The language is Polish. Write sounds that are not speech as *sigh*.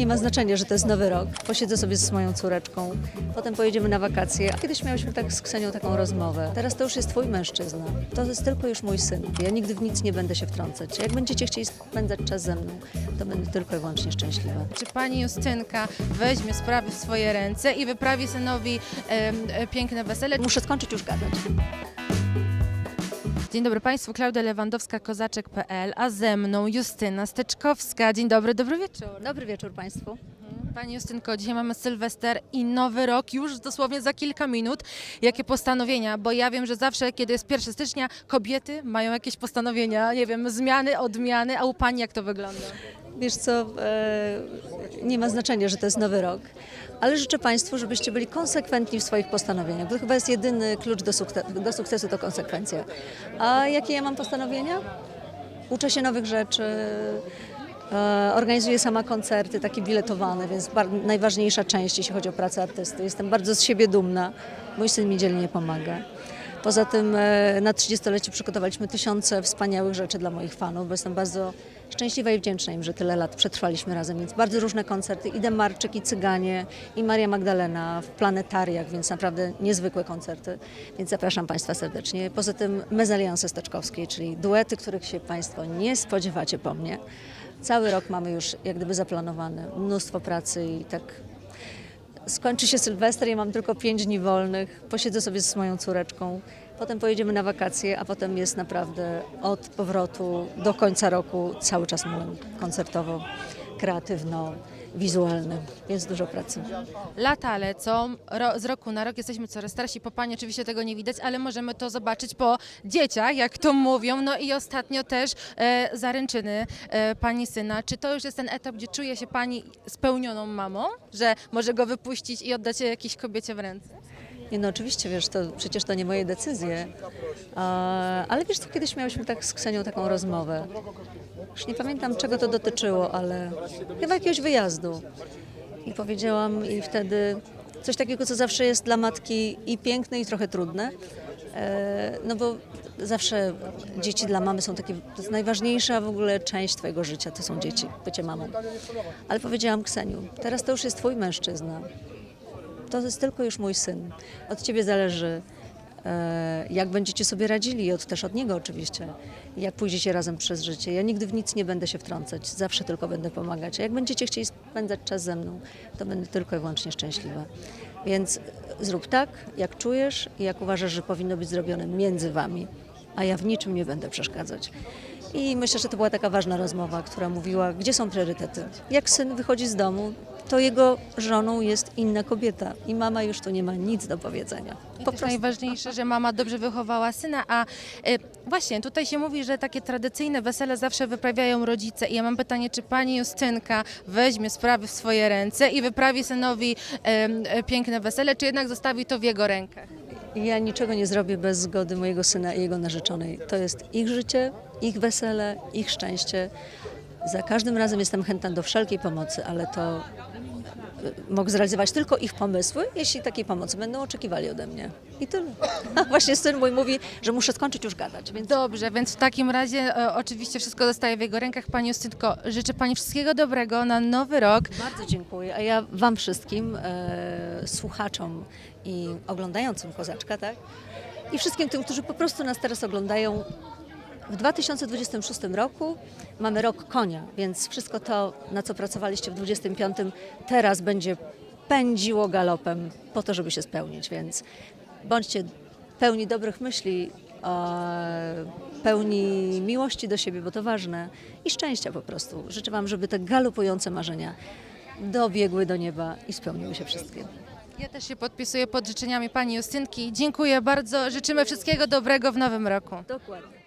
nie ma znaczenia, że to jest nowy rok. Posiedzę sobie z moją córeczką, potem pojedziemy na wakacje. Kiedyś miałyśmy tak z Ksenią taką rozmowę. Teraz to już jest twój mężczyzna. To jest tylko już mój syn. Ja nigdy w nic nie będę się wtrącać. Jak będziecie chcieli spędzać czas ze mną, to będę tylko i wyłącznie szczęśliwa. Czy pani Justynka weźmie sprawy w swoje ręce i wyprawi synowi em, e, piękne wesele? Muszę skończyć już gadać. Dzień dobry Państwu, Klaudia Lewandowska-Kozaczek.pl, a ze mną Justyna Steczkowska. Dzień dobry, dobry wieczór. Dobry wieczór Państwu. Pani Justynko, dzisiaj mamy Sylwester i nowy rok już dosłownie za kilka minut. Jakie postanowienia? Bo ja wiem, że zawsze, kiedy jest 1 stycznia, kobiety mają jakieś postanowienia, nie wiem, zmiany, odmiany, a u Pani jak to wygląda? Wiesz co, e, nie ma znaczenia, że to jest nowy rok, ale życzę Państwu, żebyście byli konsekwentni w swoich postanowieniach. To chyba jest jedyny klucz do, sukce- do sukcesu, to konsekwencja. A jakie ja mam postanowienia? Uczę się nowych rzeczy, e, organizuję sama koncerty, takie biletowane, więc najważniejsza część, jeśli chodzi o pracę artysty. Jestem bardzo z siebie dumna. Mój syn mi dzielnie pomaga. Poza tym e, na 30-lecie przygotowaliśmy tysiące wspaniałych rzeczy dla moich fanów, bo jestem bardzo szczęśliwa i wdzięczna im, że tyle lat przetrwaliśmy razem. Więc bardzo różne koncerty. I Demarczyk, i Cyganie, i Maria Magdalena w planetariach, więc naprawdę niezwykłe koncerty. Więc zapraszam Państwa serdecznie. Poza tym mezalianse steczkowskie, czyli duety, których się Państwo nie spodziewacie po mnie. Cały rok mamy już jak gdyby zaplanowany, mnóstwo pracy i tak skończy się Sylwester, ja mam tylko pięć dni wolnych, posiedzę sobie z moją córeczką, potem pojedziemy na wakacje, a potem jest naprawdę od powrotu do końca roku cały czas młyn koncertowo, kreatywno, wizualny, więc dużo pracy. Lata lecą, ro, z roku na rok jesteśmy coraz starsi, po Pani oczywiście tego nie widać, ale możemy to zobaczyć po dzieciach, jak to mówią. No i ostatnio też e, zaręczyny e, Pani syna. Czy to już jest ten etap, gdzie czuje się Pani spełnioną mamą, że może go wypuścić i oddać jakiejś kobiecie w ręce? Nie no oczywiście, wiesz, to przecież to nie moje decyzje, a, ale wiesz co, kiedyś miałyśmy tak z Ksenią taką rozmowę. Już nie pamiętam czego to dotyczyło, ale chyba jakiegoś wyjazdu. I powiedziałam i wtedy coś takiego, co zawsze jest dla matki i piękne i trochę trudne. E, no bo zawsze dzieci dla mamy są takie, to jest najważniejsza w ogóle część twojego życia, to są dzieci, bycie mamą. Ale powiedziałam Kseniu, teraz to już jest twój mężczyzna, to jest tylko już mój syn. Od ciebie zależy, jak będziecie sobie radzili, od, też od niego oczywiście, jak pójdziecie razem przez życie. Ja nigdy w nic nie będę się wtrącać, zawsze tylko będę pomagać. A jak będziecie chcieli spędzać czas ze mną, to będę tylko i wyłącznie szczęśliwa. Więc zrób tak, jak czujesz i jak uważasz, że powinno być zrobione między wami, a ja w niczym nie będę przeszkadzać. I myślę, że to była taka ważna rozmowa, która mówiła, gdzie są priorytety. Jak syn wychodzi z domu, to jego żoną jest inna kobieta i mama już tu nie ma nic do powiedzenia. Po prostu. najważniejsze, że mama dobrze wychowała syna, a e, właśnie tutaj się mówi, że takie tradycyjne wesele zawsze wyprawiają rodzice i ja mam pytanie, czy pani Justynka weźmie sprawy w swoje ręce i wyprawi synowi em, e, piękne wesele, czy jednak zostawi to w jego rękach? Ja niczego nie zrobię bez zgody mojego syna i jego narzeczonej. To jest ich życie, ich wesele, ich szczęście. Za każdym razem jestem chętna do wszelkiej pomocy, ale to y, mogę zrealizować tylko ich pomysły, jeśli takiej pomocy będą oczekiwali ode mnie. I tyle. *laughs* Właśnie syn mój mówi, że muszę skończyć już gadać, więc Dobrze, więc w takim razie e, oczywiście wszystko zostaje w jego rękach. Pani Justynko, życzę Pani wszystkiego dobrego na nowy rok. Bardzo dziękuję. A ja Wam wszystkim, e, słuchaczom i oglądającym Kozaczka, tak? I wszystkim tym, którzy po prostu nas teraz oglądają. W 2026 roku mamy rok konia, więc wszystko to, na co pracowaliście w 2025, teraz będzie pędziło galopem po to, żeby się spełnić. Więc bądźcie pełni dobrych myśli, e, pełni miłości do siebie, bo to ważne, i szczęścia po prostu. Życzę Wam, żeby te galopujące marzenia dobiegły do nieba i spełniły się wszystkie. Ja też się podpisuję pod życzeniami Pani Justynki. Dziękuję bardzo, życzymy wszystkiego dobrego w nowym roku. Dokładnie.